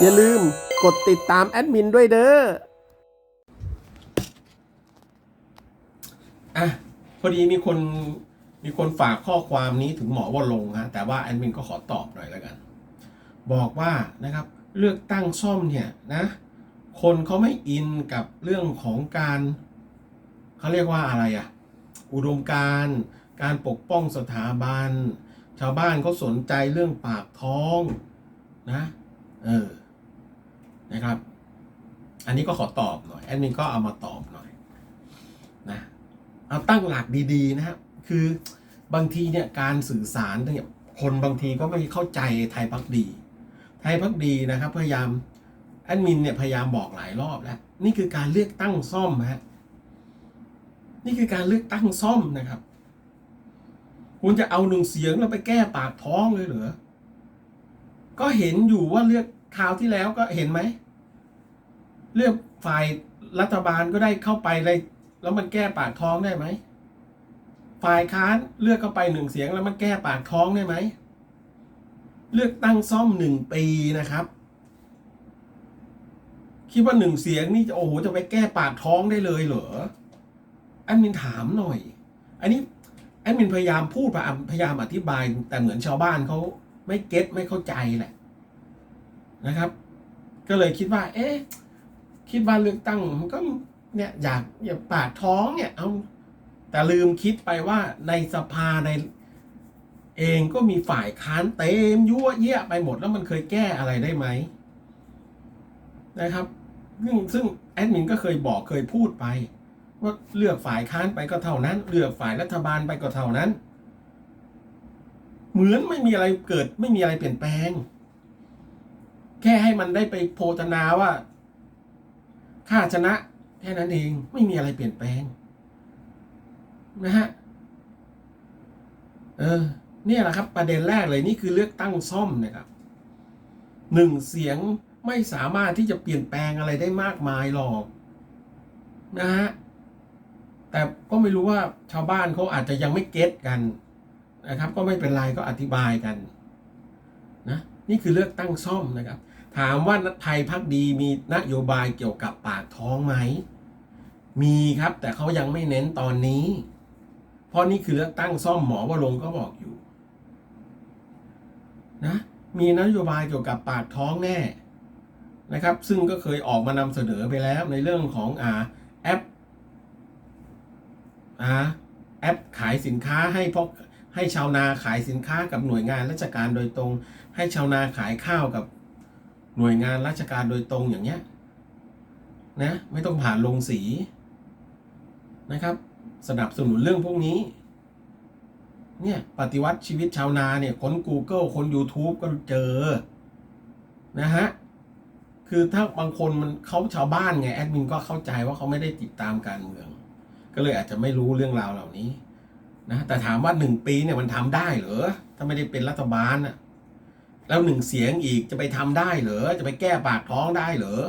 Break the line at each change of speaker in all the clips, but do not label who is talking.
อย่าลืมกดติดตามแอดมินด้วยเด้อ อะ พอดีมีคนมีคนฝากข้อความนี้ถึงหมอว่าลงฮะแต่ว่าแอดมินก็ขอตอบหน่อยแล้วกัน บอกว่านะครับเลือกตั้งซ่อมเนี่ยนะ คนเขาไม่อินกับเรื่องของการเขาเรียกว่าอะไรอะอุดมการการปกป้องสถาบัน ชาวบ้านเขาสนใจเรื่องปากท้องนะ เออ นะครับ อันนี้ก็ขอตอบหน่อยแอดมินก็เอามาตอบหน่อยนะเอาตั้งหลักดีๆนะครับคือบางทีเนี่ยการสื่อสารเนี่ยคนบางทีก็ไม่เข้าใจไทยพักดี ไทยพักดีนะครับ พยายามแอดมินเนี่ยพยายามบอกหลายรอบแล้ว นี่คือการเลือกตั้งซ่อมฮะนี่คือการเลือกตั้งซ่อมนะครับ คุณจะเอาหนึ่งเสียงแล้วไปแก้ปากท้องเลยเหรอก็เห็นอยู่ว่าเลือกคราวที่แล้วก็เห็นไหม เลือกฝ่ายรัฐบาลก็ได้เข้าไปเลยแล้วมันแก้ปากท้องได้ไหมฝ่ายค้านเลือกเข้าไปหนึ่งเสียงแล้วมันแก้ปากท้องได้ไหมเลือกตั้งซ่อมหนึ่งปีนะครับ คิดว่าหนึ่งเสียงนี่จะโอ้โหจะไปแก้ปากท้องได้เลยเหรอแอดมินถามหน่อย อันนี้แอดมินพยายามพูดพยายามอธิบาย แต่เหมือนชาวบ้านเขาไม่เก็ตไม่เข้าใจแหละนะครับ ก็เลยคิดว่า เอ๊ะ คิดว่าเลือกตั้งมันก็เนี่ยอยากอยากปากท้องเนี่ยเอาแต่ลืมคิดไปว่าในสภาในเองก็มีฝ่ายค้านเต็มยั่วเยี่ยไปหมดแล้วมันเคยแก้อะไรได้ไหมนะครับซึ่งซึ่งแอดมินก็เคยบอกเคยพูดไป ว่าเลือกฝ่ายค้านไปก็เท่านั้น เลือกฝ่ายรัฐบาลไปก็เท่านั้น เหมือนไม่มีอะไรเกิดไม่มีอะไรเปลี่ยนแปลง แค่ให้มันได้ไปโพธนาว่า ข้าชนะแค่นั้นเองไม่มีอะไรเปลี่ยนแปลง นะฮะ เออ เนี่ยแหละครับ ประเด็นแรกเลยนี่คือเลือกตั้งซ่อมนะครับหนึ่งเสียงไม่สามารถที่จะเปลี่ยนแปลงอะไรได้มากมายหรอก นะฮะแต่ก็ไม่รู้ว่าชาวบ้านเขาอาจจะยังไม่เก็ตกันนะครับ ก็ไม่เป็นไรก็อธิบายกัน นะ นี่คือเลือกตั้งซ่อมนะครับ ถามว่าไทยพักดีมีนโยบายเกี่ยวกับปากท้องไหม มีครับแต่เขายังไม่เน้นตอนนี้ เพราะนี่คือเลือกตั้งซ่อมหมอวรงก็บอกอยู่นะมีนโยบายเกี่ยวกับปากท้องแน่นะครับ ซึ่งก็เคยออกมานำเสนอไปแล้วในเรื่องของอ่าแอปอ่าแอปขายสินค้าให้พกให้ชาวนาขายสินค้ากับหน่วยงานราชการโดยตรง ให้ชาวนาขายข้าวกับ หน่วยงานราชการโดยตรงอย่างเงี้ยนะไม่ต้องผ่านลงสีนะครับ สนับสนุนเรื่องพวกนี้เนี่ยปฏิวัติชีวิตชาวนาเนี่ยค้น Google ค้น YouTube ก็เจอนะฮะคือถ้าบางคนมันเขาชาวบ้านไงแอดมินก็เข้าใจว่าเขาไม่ได้ติดตามการเมือง ก็เลยอาจจะไม่รู้เรื่องราวเหล่านี้นะแต่ถามว่าหนึ่งปีเนี่ยมันทำได้เหรอถ้าไม่ได้เป็นรัฐบาลน่ะ แล้วหนึ่งเสียงอีกจะไปทำได้เหรอจะไปแก้ปากท้องได้เหรอ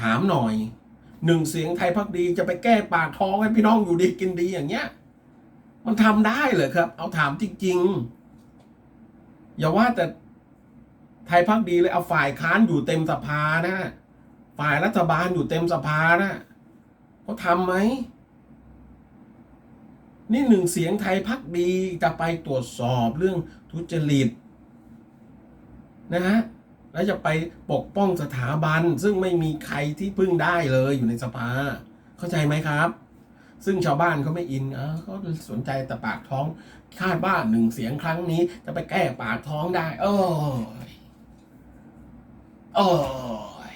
ถามหน่อยหนึ่งเสียงไทยพักดีจะไปแก้ปากท้องให้พี่น้องอยู่ดีกินดีอย่างเงี้ย มันทำได้เหรอครับ เอาถามจริงๆอย่าว่าแต่ไทยพักดีเลยเอาฝ่ายค้านอยู่เต็มสภานะฝ่ายรัฐบาลอยู่เต็มสภานะเขาทำไหมนี่หนึ่งเสียงไทยพักดีจะไปตรวจสอบเรื่องทุจริต นะฮะแล้วจะไปปกป้องสถาบัน ซึ่งไม่มีใครที่พึ่งได้เลยอยู่ในสภา เข้าใจไหมครับ ซึ่งชาวบ้านเขาไม่อินเขาสนใจแต่ปากท้อง คาดว่าหนึ่งเสียงครั้งนี้ จะไปแก้ปากท้องได้ โอ้ยโอ้ย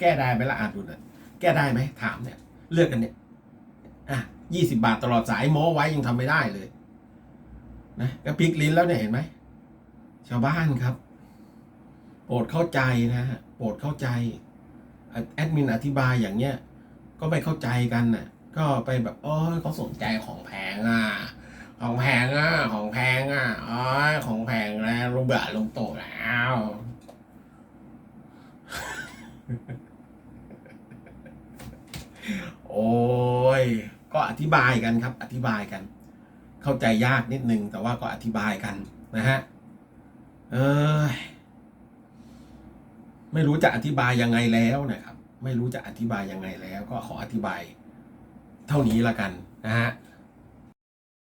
แก้ได้ไหมล่ะอาดูนะแก้ได้ไหมถามเนี่ย เลือกกันเนี่ย อะยี่สิบาทตลอดสายโม้ไว้ยังทำไม่ได้เลย นะก็พลิกลิ้นแล้วเนี่ยเห็นไหมชาวบ้านครับ โปรดเข้าใจนะฮะโปรดเข้าใจแอดมินอธิบายอย่างเงี้ยก็ไม่เข้าใจกันน่ะ ก็ไปแบบโอ้ยเขาสนใจของแพงอะ ของแพงอะ ของแพงอะอ๋อของแพงแล้วรูเบื่อลงโตแล้วโอ้ย ก็อธิบายกันครับ อธิบายกัน เข้าใจยากนิดนึง แต่ว่าก็อธิบายกันนะฮะเออไม่รู้จะอธิบายยังไงแล้วนะครับ ไม่รู้จะอธิบายยังไงแล้ว ก็ขออธิบายเท่านี้ละกันนะฮะ